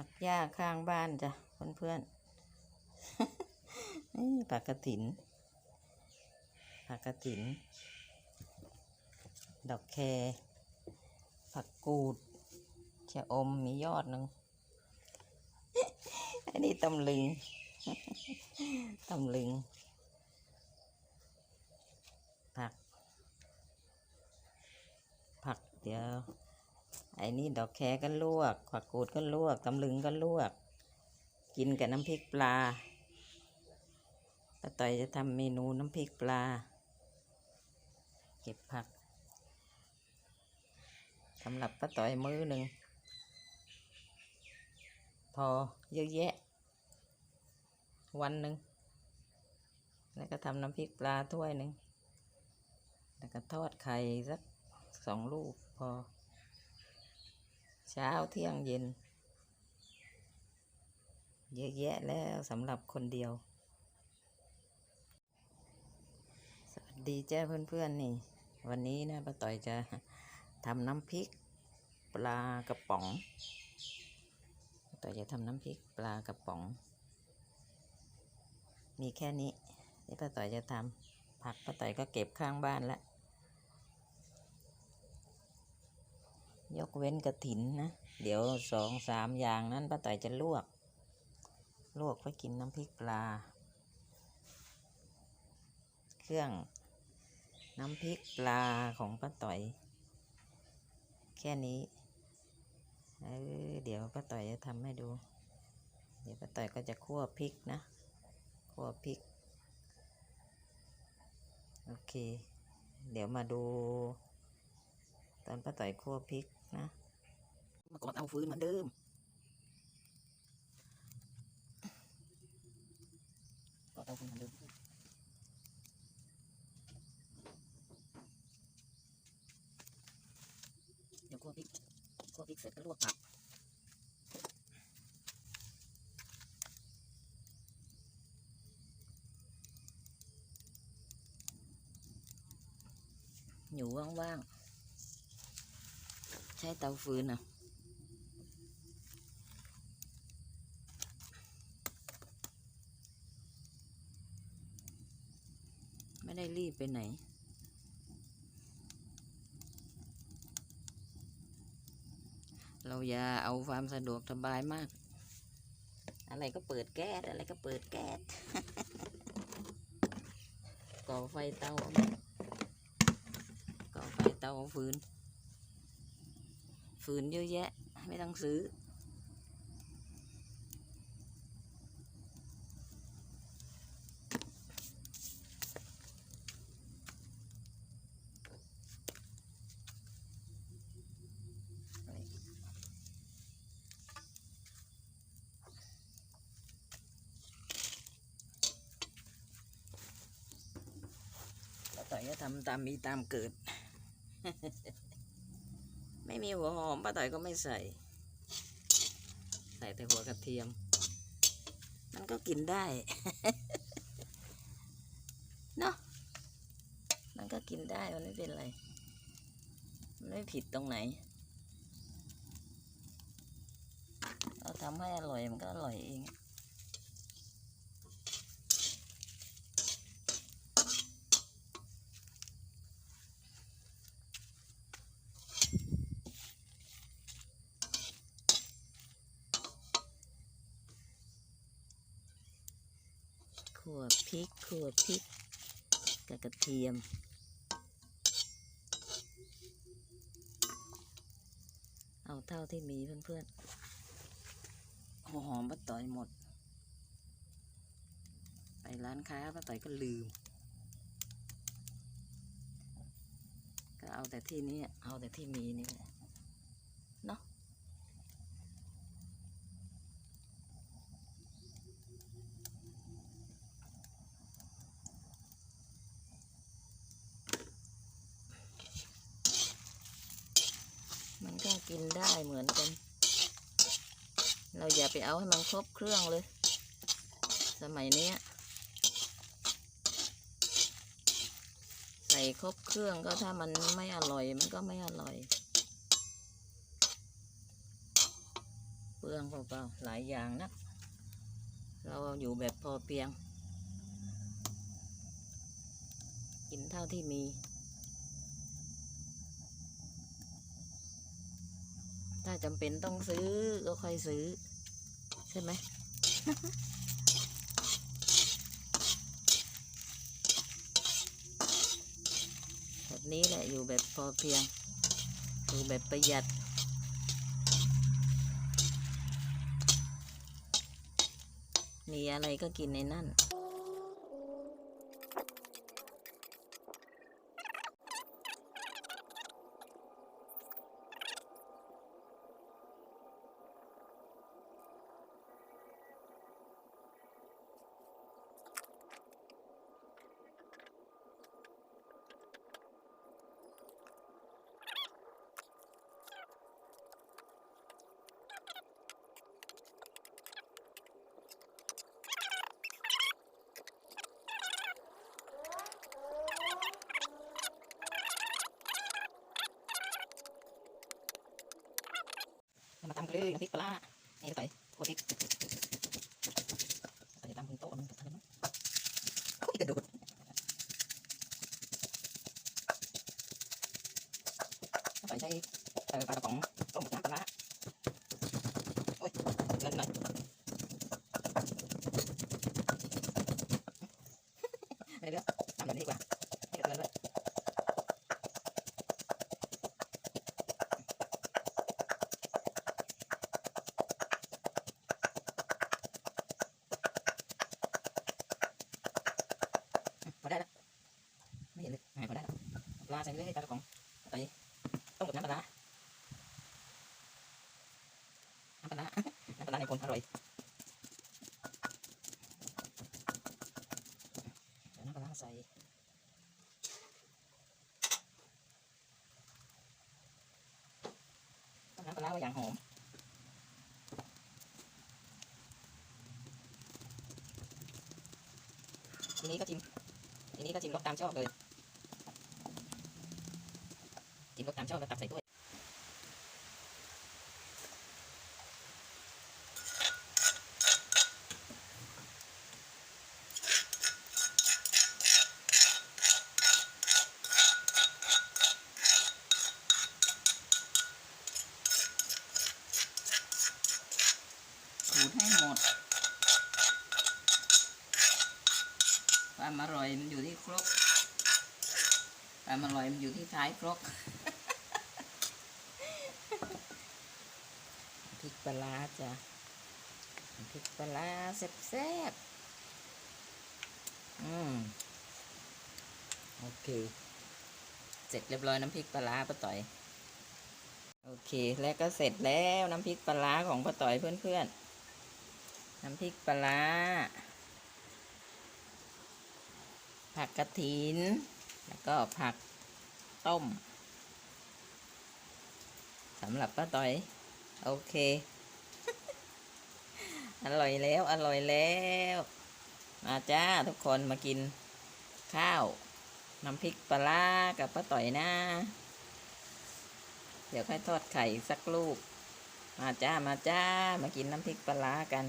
ผักหญ้าข้างบ้านจ้ะเพื่อนๆนี่ผักกระถิน ผักกระถิน ดอกแค ผักกูดชะอมมียอดหนึ่งอันนี้ตำลึงตำลึง ผัก ผักเดี๋ยว ไอ้นี่ดอกแคก็ลวกผักกูดก็ลวกตำลึงก็ลวก กินกับน้ำพริกปลาป้าต่อยจะทำเมนูน้ำพริกปลา เก็บผักสำหรับป้าต่อยมื้อหนึ่ง พอเยอะแยะ วันหนึ่ง แล้วก็ทำน้ำพริกปลาถ้วยหนึ่ง แล้วก็ทอดไข่สักสองลูกพอ เช้าเที่ยงเย็น เยอะแยะแล้วสำหรับคนเดียว สวัสดีเจ้าเพื่อนๆนี่ วันนี้นะป้าต่อยจะทำน้ำพริกปลากระป๋องป้าต่อยจะทำน้ำพริกปลากระป๋อง มีแค่นี้ที่ป้าต่อยจะทำผักป้าต่อยก็เก็บข้างบ้านแล้ว ยกเว้นกระถินนะ เดี๋ยวสองสามอย่างนั้นป้าต่อยจะลวก ลวกไว้กินน้ำพริกปลา เครื่องน้ำพริกปลาของป้าต่อย แค่นี้เออเดี๋ยวป้าต่อยจะทำให้ดู เดี๋ยวป้าต่อยก็จะคั่วพริกนะ คั่วพริก โอเค เดี๋ยวมาดู ตอนป้าต่อยคั่วพริกนะมากดเอาฟืนเหมือนเดิมกดเอาฟืนเหมือนเดิมเดี๋ยวคั่วพริกคั่วพริกเสร็จก็ลวกผักอยู่ว่างๆ ช้เตาฟืนอะไม่ได้รีบไปไหนเราอย่าเอาความสะดวกสบายมาก อะไรก็เปิดแก๊สอะไรก็เปิดแก๊ส ก่อไฟเตา ก่อไฟเตาเอาฟืน ฟืนเยอะแยะ ไม่ต้องซื้อป้าต่ก็ทำตามมีตามเกิด ไม่มีหัวหอมป้าต่อยก็ไม่ใส่ ใส่แต่หัวกระเทียม มันก็กินได้ เนาะมันก็กินได้มันไม่เป็นไร มันไม่ผิดตรงไหน เราทำให้อร่อยมันก็อร่อยเอง ขั่วพริกขั่วพริกกับกระเทียม เอาเท่าที่มีเพื่อนๆหัวหอมป้าต่อยหมด ไปร้านค้าป้าต่อยก็ลืม ก็เอาแต่ที่นี้เอาแต่ที่มีนี่แหละ มันก็กินได้เหมือนกัน เราอย่าไปเอาให้มันครบเครื่องเลย สมัยนี้ใส่ครบเครื่องก็ถ้ามันไม่อร่อยมันก็ไม่อร่อย เปเปลืองเปล่าๆหลายอย่างนะเราอยู่แบบพอเพียง กินเท่าที่มี ถ้าจำเป็นต้องซื้อก็ค่อยซื้อ ใช่ไหมแบบนี้แหละอยู่แบบพอเพียง อยู่แบบประหยัดมีอะไรก็กินในนั่น ตำไปเรื่อยน้ำพริกปลาร้านี่ใส่หัวพริกใส่ตำคุณโต๊ะมันทำไมั้งโอ้ยกระโดดใส่ใช้ใส่ปลากระป๋องาใส่เลยปลากระป๋องใส่ต้มกับน้ำปลาน้ำปลาน้ำปลาในคนอร่อยน้ำปลาใส่ต้มน้ำปลาร้าไว้อย่างหอมทีนี้ก็จิ้มทีนี้ก็จิ้มรสตามชอบเลย จิ้ม รสตามชอบแล้วตักใส่ถ้วยขูดให้หมด ความอร่อยมันอยู่ที่ครกความอร่อยมันอยู่ที่ท้ายครก พริกป ลาร้าจ้ะพริกปลาร้าแซ่บๆอืมโอเค เสร็จเรียบร้อยน้ำพริกปลาร้าป้าต่อย โอเค แล้วก็เสร็จแล้วน้ำพริกปลาร้าของป้าต่อยเพื่อนๆ น้ำพริกปลาร้า ผักกระถิน แล้วก็ผักต้มสำหรับป้าต้อย โอเค อร่อยแล้ว อร่อยแล้ว มาจ้าทุกคนมากินข้าวน้ำพริกปลากับป้าต่อยนะ เดี๋ยวค่อยทอดไข่สักลูก มาจ้ามาจ้า มากินน้ำพริกปลากัน